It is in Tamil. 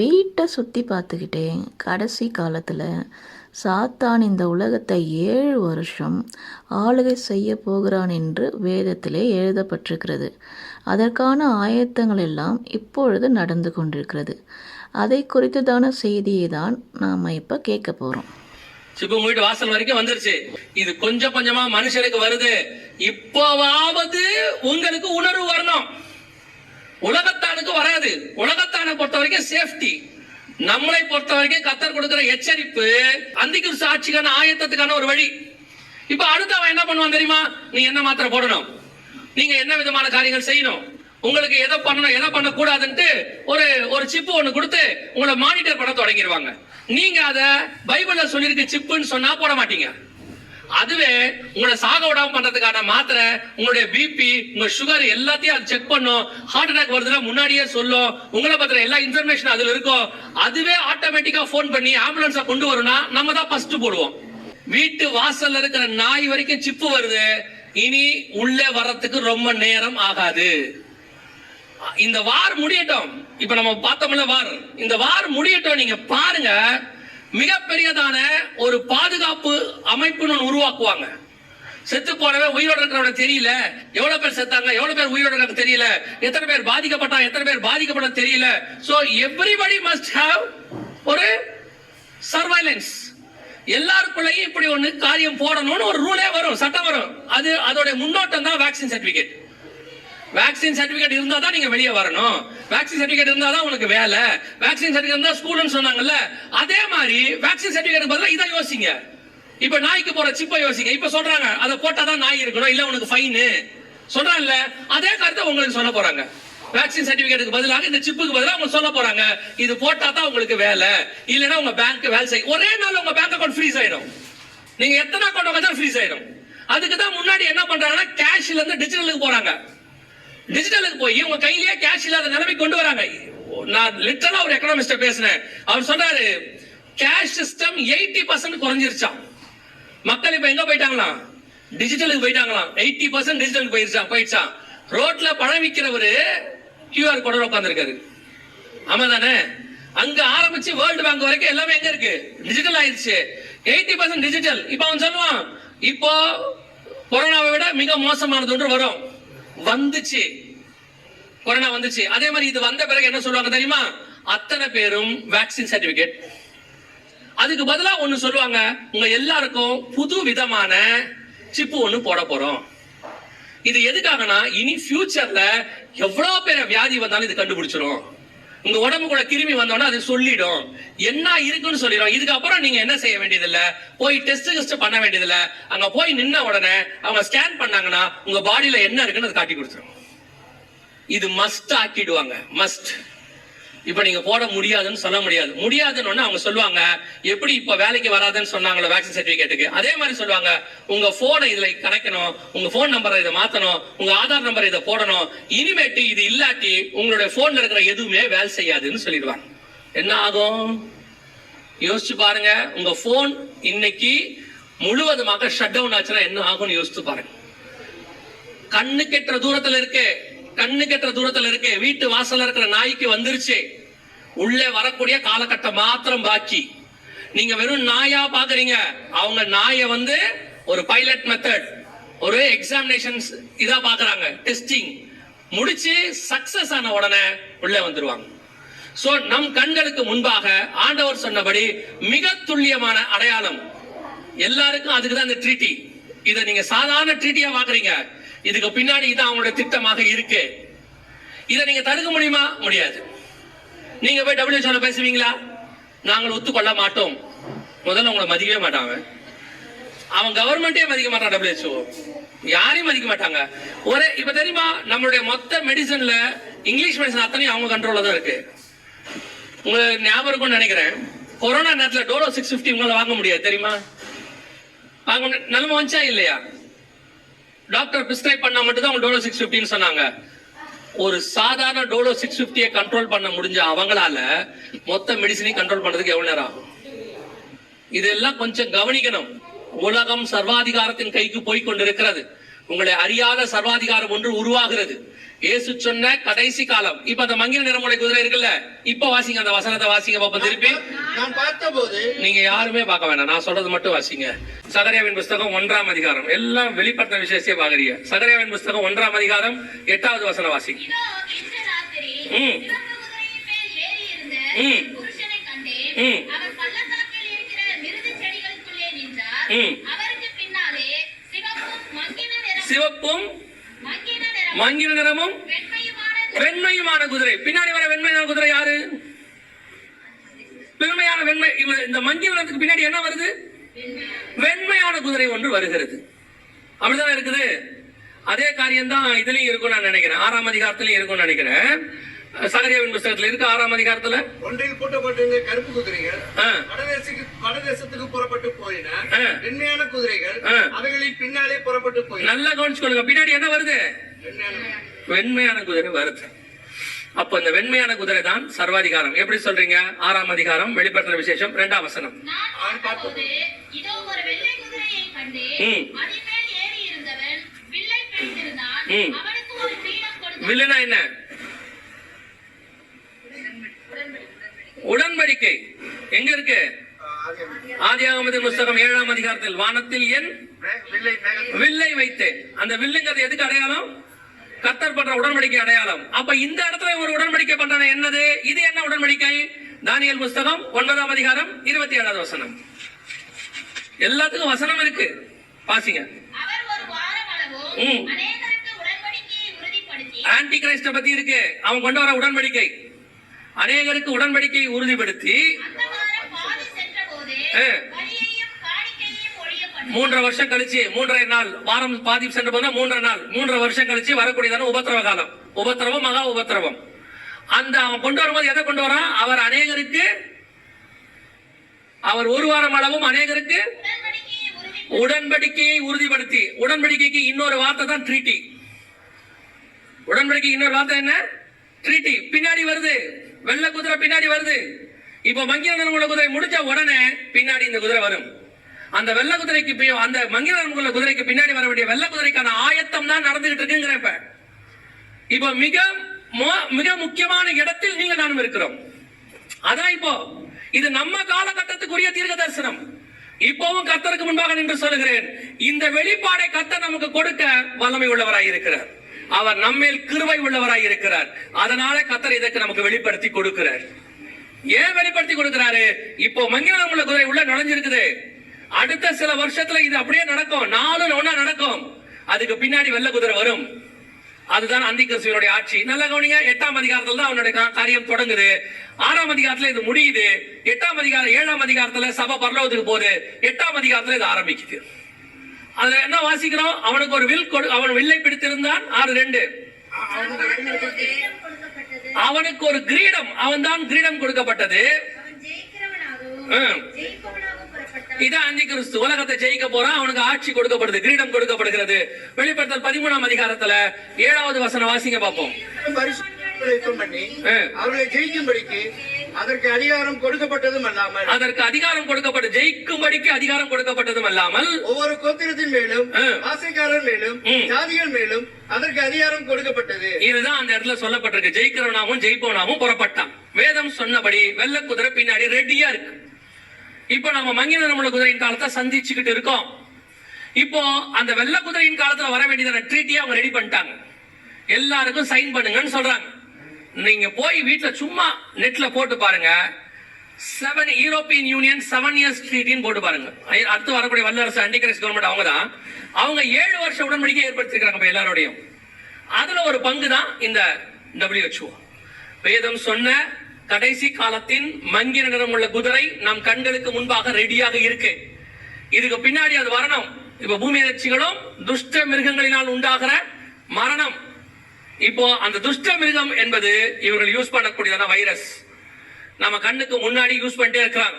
வீட்டை சுற்றி பார்த்துக்கிட்டே கடைசி காலத்தில் சாத்தான் இந்த உலகத்தை ஏழு வருஷம் ஆளுகை செய்ய போகிறான் என்று வேதத்திலே எழுதப்பட்டிருக்கிறது. அதற்கான ஆயத்தங்கள் எல்லாம் இப்பொழுது நடந்து கொண்டிருக்கிறது. அதை குறித்ததான செய்தியை தான் நாம் இப்போ கேட்க போகிறோம் சிப்பு வீட்டு வாசல் வரைக்கும் வந்துருச்சு. இது கொஞ்சம் கொஞ்சமா மனுஷனுக்கு வருது. இப்போவாவது உங்களுக்கு உணர்வு வரணும். உலகத்தானுக்கு வராது. உலகத்தானை பொறுத்த வரைக்கும் சேஃப்டி நம்மளை பொறுத்த வரைக்கும் கத்தர் கொடுக்கிற எச்சரிப்பு அந்திக்கு சாட்சிக்கான ஆயத்தத்துக்கான ஒரு வழி. இப்ப அடுத்தவன் என்ன பண்ணுவான் தெரியுமா? நீ என்ன மாத்திரை போடணும்? நீங்க என்ன விதமான காரியங்கள் செய்யணும்? உங்களுக்கு எதை பண்ணணும் எதை பண்ணக்கூடாதுன்ட்டு ஒரு ஒரு சிப்பு ஒண்ணு கொடுத்து உங்களை மானிட்டர் பண்ண தொடங்கிடுவாங்க நீங்க அதை பைபிள்ல சொல்லியிருக்கு சிப்புன்னு சொன்னா போட மாட்டீங்க. அதுவே உங்களை சாக விடாம பண்றதுக்கான மாத்திரை உங்களுடைய பிபி உங்க சுகர் எல்லாத்தையும் அது செக் பண்ணும். ஹார்ட் அட்டாக் வருதுன்னா முன்னாடியே சொல்லும். உங்களை பத்திர எல்லா இன்ஃபர்மேஷன் அதுல இருக்கும். அதுவே ஆட்டோமேட்டிக்கா ஃபோன் பண்ணி ஆம்புலன்ஸை கொண்டு வரும்னா நம்ம தான் ஃபர்ஸ்ட் போடுவோம். வீட்டு வாசல்ல இருக்கிற நாய் வரைக்கும் சிப்பு வருது. இனி உள்ளே வர்றதுக்கு ரொம்ப நேரம் ஆகாது. இந்த வார் முடியட்டும். இப்ப நம்ம பார்த்தோம்ல வார். இந்த வார் முடியட்டும். நீங்க பாருங்க. மிகப்பெரியதான ஒரு பாதுகாப்பு அமைப்புன்னு உருவாக்குவாங்க. செத்து போனவே உயிரோட இருக்கிறவன தெரியல. எவ்வளவு பேர் செத்தாங்க? எவ்வளவு பேர் உயிரோட இருக்காங்க தெரியல. எத்தனை பேர் பாதிக்கப்பட்டாங்க எத்தனை பேர் பாதிக்கப்பட தெரியல. சோ எவ்ரிபடி மஸ்ட் ஹேவ் ஒரு சர்வைலன்ஸ் எல்லாருக்குள்ளேயும் இப்படி ஒண்ணு காரியம் போடணும்னு ஒரு ரூலே வரும் சட்டம் வரும். அது அதோட முன்னோட்டம் தான் வேக்சின் சர்டிபிகேட் வேக்சின் சர்டிபிகேட் இருந்தா தான் நீங்க வெளியே வரணும். வேக்சின் சர்டிபிகேட் இருந்தா தான் உங்களுக்கு வேலை. வேக்சின் சர்டிபிகேட் இருந்தா ஸ்கூல்னு சொன்னாங்கல்ல அதே மாதிரி வேக்சின் சர்டிபிகேட் பதிலாக இதை யோசிங்க. இப்ப நாய்க்கு போற சிப்பை யோசிங்க. இப்ப சொல்றாங்க அதை போட்டா தான் நாய் இருக்கணும் இல்ல உனக்கு ஃபைனு சொல்றாங்கல்ல அதே கருத்தை உங்களுக்கு சொல்ல போறாங்க. வேக்சின் சர்டிபிகேட்டுக்கு பதிலாக இந்த சிப்புக்கு பதிலாக அவங்க சொல்ல போறாங்க. இது போட்டா தான் உங்களுக்கு வேலை. இல்லைன்னா உங்க பேங்க் வேலை செய்யும் ஒரே நாள் உங்க பேங்க் அக்கௌண்ட் ஃப்ரீஸ் ஆயிடும். நீங்க எத்தனை அக்கௌண்ட் வச்சாலும் ஃப்ரீஸ் ஆயிடும். அதுக்கு தான் முன்னாடி என்ன பண்றாங்கன்னா கேஷ்ல இருந்து டிஜிட்டலுக்கு போறாங்க. டிஜிட்டலுக்கு போய் உங்க கையிலேயே கேஷ் இல்லாத நிலைமை கொண்டு வராங்க. நான் லிட்டரலா ஒரு எக்கனாமிஸ்ட பேசினேன். அவர் சொன்னாரு கேஷ் சிஸ்டம் எயிட்டி பர்சன்ட் குறைஞ்சிருச்சான் மக்கள் இப்ப எங்க போயிட்டாங்களாம் டிஜிட்டலுக்கு போயிட்டாங்களாம். எயிட்டி பர்சன்ட் டிஜிட்டலுக்கு போயிருச்சான் போயிடுச்சான் ரோட்ல பழம் விற்கிறவரு கியூஆர் கோட உட்காந்துருக்காரு ஆமா தானே அங்க ஆரம்பிச்சு வேர்ல்டு பேங்க் வரைக்கும் எல்லாமே எங்க இருக்கு? டிஜிட்டல் ஆயிடுச்சு எயிட்டி பர்சன்ட் டிஜிட்டல் இப்ப அவன் சொல்லுவான் இப்போ கொரோனாவை விட மிக மோசமானது ஒன்று வரும். வந்துச்சு. கொரோனா வந்துச்சு. அதே மாதிரி இது வந்த பிறகு என்ன சொல்லுவாங்க தெரியுமா? அத்தனை பேரும் வேக்சின் சர்டிபிகேட் அதுக்கு பதிலா ஒண்ணு சொல்லுவாங்க. உங்க எல்லாருக்கும் புது விதமான சிப்பு ஒண்ணு போட போறோம். இது எதுக்காகனா இனி ஃபியூச்சர்ல எவ்வளவு பேர் வியாதி வந்தாலும் இது கண்டுபிடிச்சிரும். உங்க உடம்புக்குள்ள கிருமி வந்தோம்னா அது சொல்லிடும். என்ன இருக்குன்னு சொல்லிடும். இதுக்கப்புறம் நீங்க என்ன செய்ய வேண்டியதில்ல? போய் டெஸ்ட் டெஸ்ட் பண்ண வேண்டியதில்ல. அங்க போய் நின்ன உடனே அவங்க ஸ்கேன் பண்ணாங்கன்னா உங்க பாடியில என்ன இருக்குன்னு அது காட்டி கொடுத்துரும். இது மஸ்ட் ஆக்கிடுவாங்க. மஸ்ட் இப்ப நீங்க போட முடியாதுன்னு சொல்ல முடியாது. முடியாதுன்னு அவங்க சொல்லுவாங்க எப்படி இப்ப வேலைக்கு வராதுன்னு சொன்னாங்களோ வேக்சின் சர்டிபிகேட்டுக்கு அதே மாதிரி சொல்லுவாங்க உங்க போனை இதுல கணக்கணும் உங்க போன் நம்பரை இதை மாத்தணும் உங்க ஆதார் நம்பர் இதை போடணும். இனிமேட்டு இது இல்லாட்டி உங்களுடைய போன்ல இருக்கிற எதுவுமே வேலை செய்யாதுன்னு சொல்லிடுவாங்க. என்ன ஆகும்? யோசிச்சு பாருங்க உங்க போன் இன்னைக்கு முழுவதுமாக ஷட் டவுன் ஆச்சுன்னா என்ன ஆகும்னு யோசிச்சு பாருங்க. கண்ணு கெட்டுற தூரத்துல இருக்கு கண்ணு கெட்டுற தூரத்துல இருக்கு வீட்டு வாசல்ல இருக்கிற நாய்க்கு வந்துருச்சு. உள்ளே வரக்கூடிய காலகட்டம் மாத்திரம் பாக்கி. நீங்க வெறும் நாயா பாக்குறீங்க. அவங்க நாயை வந்து ஒரு பைலட் மெத்தட் ஒரு எக்ஸாமினேஷன்ஸ் இதா பாக்குறாங்க. டெஸ்டிங் முடிச்சு சக்சஸ் ஆன உடனே உள்ளே வந்துருவாங்க. சோ நம் கண்களுக்கு முன்பாக ஆண்டவர் சொன்னபடி மிக துல்லியமான அடையாளம். எல்லாருக்கும் அதுக்கு தான் இந்த ட்ரீட்டி இதை நீங்க சாதாரண ட்ரீட்டியா பாக்குறீங்க. இதுக்கு பின்னாடி இதான் அவங்களோட திட்டமாக இருக்கு. இதை நீங்க தடுக்க முடியுமா? முடியாது. நீங்க போய் டபிள்யூஹெச்ஓல பேசுவீங்களா? நாங்கள் ஒத்துக்கொள்ள மாட்டோம். முதல்ல உங்களை மதிக்கவே மாட்டாங்க அவன். கவர்மெண்டே மதிக்க மாட்டான் டபிள்யூஹெச்ஓ யாரையும் மதிக்க மாட்டாங்க. ஒரே இப்ப தெரியுமா? நம்மளுடைய மொத்த மெடிசன்ல இங்கிலீஷ் மெடிசன் அத்தனையும் அவங்க கண்ட்ரோல தான் இருக்கு. உங்களுக்கு ஞாபகம் இருக்கும்னு நினைக்கிறேன். கொரோனா நேரத்தில் டோலோ சிக்ஸ் பிப்டி உங்களால் வாங்க முடியாது தெரியுமா? வாங்க முடியாது. நிலைமை வந்துச்சா இல்லையா? டாக்டர் பிரிஸ்கிரைப் பண்ணா மட்டும் தான் டோலோ சிக்ஸ் பிப்டின்னு சொன்னாங்க. ஒரு சாதாரண டோலோ சிக்ஸ் பிப்டியை கண்ட்ரோல் பண்ண முடிஞ்ச அவங்களால மொத்த மெடிசனையும் கண்ட்ரோல் பண்றதுக்கு எவ்வளவு நேரம்? இதெல்லாம் கொஞ்சம் கவனிக்கணும். உலகம் சர்வாதிகாரத்தின் கைக்கு போய் கொண்டிருக்கிறது. உங்களை அறியாத சர்வாதிகாரம் ஒன்று உருவாகிறது இயேசு சொன்ன கடைசி காலம் இப்ப அந்த மங்கின நிறமுடைய குதிரை இருக்குல்ல இப்ப வாசிங்க அந்த வசனத்தை வாசிங்க பாப்போம் திருப்பி நான் பார்த்தபோது நீங்க யாருமே பார்க்க வேண்டாம் நான் சொல்றது மட்டும் வாசிங்க சகரியாவின் புஸ்தகம் ஒன்றாம் அதிகாரம் எல்லாம் வெளிப்படுத்த விசேஷிய பாக்குறீங்க சகரியாவின் புஸ்தகம் ஒன்றாம் அதிகாரம் எட்டாவது வசனம் வாசிங்க ம். சிவப்பு குதிரையின் மேல் ஏறி இருந்த ம். புருஷனை கண்டேன். ம். அவர் பள்ளத்தாக்கில் இருக்கிற மிருது செடிகளுக்குள்ளே நின்றார். ம். சிவப்பும் மங்கின நிறமும் வெண்மையுமான குதிரை. பின்னாடி வர வெண்மையான குதிரை யாரு? வெண்மையான வெண்மை. இந்த மங்கின நிறத்துக்கு பின்னாடி என்ன வருது? வெண்மையான குதிரை ஒன்று வருகிறது. அப்படிதானே இருக்குது? அதே காரியம் தான் இதுலயும் இருக்கும் நான் நினைக்கிறேன். ஆறாம் அதிகாரத்திலயும் இருக்கும்னு நினைக்கிறேன். சகரியாவின் புஸ்தகத்துல இருக்கு ஆறாம் அதிகாரத்துல? ஒன்றில் பூட்டப்பட்டிருந்த கருப்பு குதிரைகள் ஆ. வடதேசத்துக்கு வடதேசத்துக்கு புறப்பட்டு போயின. ஆ. வெண்மையான குதிரைகள் ஆ. அவைகளின் பின்னாலே புறப்பட்டு போயின. நல்லா கவனிச்சுக்கொள்ளுங்க பின்னாடி என்ன வருது? வெண்மையான குதிரை. வருது. அப்ப இந்த வெண்மையான குதிரை தான் சர்வாதிகாரம். எப்படி சொல்றீங்க? ஆறாம் அதிகாரம் வெளிப்படுத்துற விசேஷம் இரண்டாம் வசனம். நான் பார்த்தபோது உடன்படிக்கை. எங்க இருக்கு ஆதியாகமத்தின் புஸ்தகம் ஏழாம் அதிகாரத்தில் வானத்தில் என் வில்லை வைத்தேன். அந்த வில்லுங்கிறது எதுக்கு அடையாளம்? கத்தர் பண்ற உடன்படிக்கை அடையாளம். அப்ப இந்த இடத்துல ஒரு உடன்படிக்கை பண்றான என்னது? இது என்ன உடன்படிக்கை? தானியல் புஸ்தகம் ஒன்பதாம் அதிகாரம் இருபத்தி ஏழாவது வசனம். எல்லாத்துக்கும் வசனம் இருக்கு. பாசிங்க ஆன்டி கிரைஸ்ட பத்தி இருக்கு. அவன் கொண்டு வர உடன்படிக்கை. அநேகருக்கு உடன்படிக்கையை உறுதிப்படுத்தி மூன்றரை வருஷம் கழிச்சு மூன்றரை நாள் வாரம் பாதி சென்ற போதுனா மூன்றரை நாள் மூன்றரை வருஷம் கழிச்சு வரக்கூடியதான உபத்திரவ காலம். உபத்திரவம் மகா உபத்திரவம். அந்த அவன் கொண்டு வரும்போது எதை கொண்டு வரான்? அவர் அநேகருக்கு அவர் ஒரு வாரம் அளவும் அநேகருக்கு உடன்படிக்கையை உறுதிப்படுத்தி. உடன்படிக்கைக்கு இன்னொரு வார்த்தை தான் ட்ரீட்டி உடன்படிக்கை இன்னொரு வார்த்தை என்ன? ட்ரீட்டி பின்னாடி வருது. வெள்ள குதிரை பின்னாடி வருது. இப்போ மங்கின உள்ள குதிரை முடிச்ச உடனே பின்னாடி இந்த குதிரை வரும். அந்த வெள்ளை குதிரைக்கு அந்த மங்கின உள்ள குதிரைக்கு பின்னாடி வர வேண்டிய வெள்ள குதிரைக்கான ஆயத்தம் தான் நடந்துகிட்டு இருக்குங்கிற இப்ப. இப்போ மிக மோ- மிக முக்கியமான இடத்தில் நீங்க நானும் இருக்கிறோம். அதான் இப்போ இது நம்ம காலகட்டத்துக்குரிய தீர்க்க தரிசனம். இப்பவும் கர்த்தருக்கு முன்பாக நின்று சொல்லுகிறேன் இந்த வெளிப்பாடை கர்த்தர் நமக்கு கொடுக்க வல்லமை உள்ளவராய் இருக்கிறார் அவர் நம்மேல் கிருவை உள்ளவராய் இருக்கிறார். அதனால கத்தர் இதற்கு நமக்கு வெளிப்படுத்தி கொடுக்கிறார். ஏன் வெளிப்படுத்தி கொடுக்கிறாரு? இப்போ மங்கிலம் உள்ள குதிரை உள்ள நுழைஞ்சிருக்குது. அடுத்த சில வருஷத்துல இது அப்படியே நடக்கும். நாலு ஒன்னா நடக்கும். அதுக்கு பின்னாடி வெள்ள குதிரை வரும். அதுதான் அந்தி ஆட்சி. நல்ல கவனிங்க எட்டாம் அதிகாரத்துல தான் அவனுடைய காரியம் தொடங்குது. ஆறாம் அதிகாரத்துல இது முடியுது. எட்டாம் அதிகாரம் ஏழாம் அதிகாரத்துல சபை பரலோகத்துக்கு போகுது. எட்டாம் அதிகாரத்துல இது ஆரம்பிக்குது. அதுல என்ன வாசிக்கிறோம்? அவனுக்கு ஒரு வில் கொடு அவன் வில்லை பிடித்திருந்தான். ஆறு ரெண்டு. அவனுக்கு ஒரு கிரீடம். அவன் தான் கிரீடம் கொடுக்கப்பட்டது இதான் அந்தி கிறிஸ்து. உலகத்தை ஜெயிக்க போறான். அவனுக்கு ஆட்சி கொடுக்கப்படுது. கிரீடம் கொடுக்கப்படுகிறது. வெளிப்படுத்தல் பதிமூணாம் அதிகாரத்துல ஏழாவது வசனம் வாசிங்க பார்ப்போம். அவர்களை ஜெயிக்கும்படிக்கு அதற்கு அதிகாரம் கொடுக்கப்பட்டதும் அல்லாமல் அதற்கு அதிகாரம் கொடுக்கப்பட்டு ஜெயிக்கும்படிக்கு அதிகாரம் கொடுக்கப்பட்டதும் அல்லாமல் ஒவ்வொரு கோத்திரத்தின் மேலும். ஆசைக்காரர் மேலும். ஜாதிகள் மேலும் அதற்கு அதிகாரம் கொடுக்கப்பட்டது. இதுதான் அந்த இடத்துல சொல்லப்பட்டிருக்கு. ஜெயிக்கிறவனாவும் ஜெயிப்பவனாவும் புறப்பட்டான். வேதம் சொன்னபடி வெள்ள குதிரை பின்னாடி ரெடியா இருக்கு. இப்போ நம்ம மங்கின நம்மள குதிரையின் காலத்தை சந்திச்சுக்கிட்டு இருக்கோம். இப்போ அந்த வெள்ள குதிரையின் காலத்துல வர வேண்டியதான ட்ரீட்டியை அவங்க ரெடி பண்ணிட்டாங்க. எல்லாருக்கும் சைன் பண்ணுங்கன்னு சொல்றாங்க. நீங்க போய் வீட்டில் சும்மா நெட்ல போட்டு பாருங்க. Seven European union seven years ட்ரீட்டின்னு போட்டு பாருங்க. அடுத்து வரக்கூடிய வல்லரசு அண்டிகரஸ் கவர்மெண்ட் அவங்க தான் அவங்க ஏழு வருஷம் உடன்படிக்கை ஏற்படுத்திருக்காங்க இப்போ எல்லாரோடையும். அதுல ஒரு பங்கு தான் இந்த டபிள்யூஹெச்ஓ வேதம் சொன்ன கடைசி காலத்தின் மங்கிர நிறம் உள்ள குதிரை நம் கண்களுக்கு முன்பாக ரெடியாக இருக்கு. இதுக்கு பின்னாடி அது வரணும். இப்ப பூமி அதிர்ச்சிகளும் துஷ்ட மிருகங்களினால் உண்டாகிற மரணம். இப்போ அந்த துஷ்ட மிருகம் என்பது இவர்கள் யூஸ் பண்ணக்கூடியதான வைரஸ். நம்ம கண்ணுக்கு முன்னாடி யூஸ் பண்ணிட்டே இருக்கிறாங்க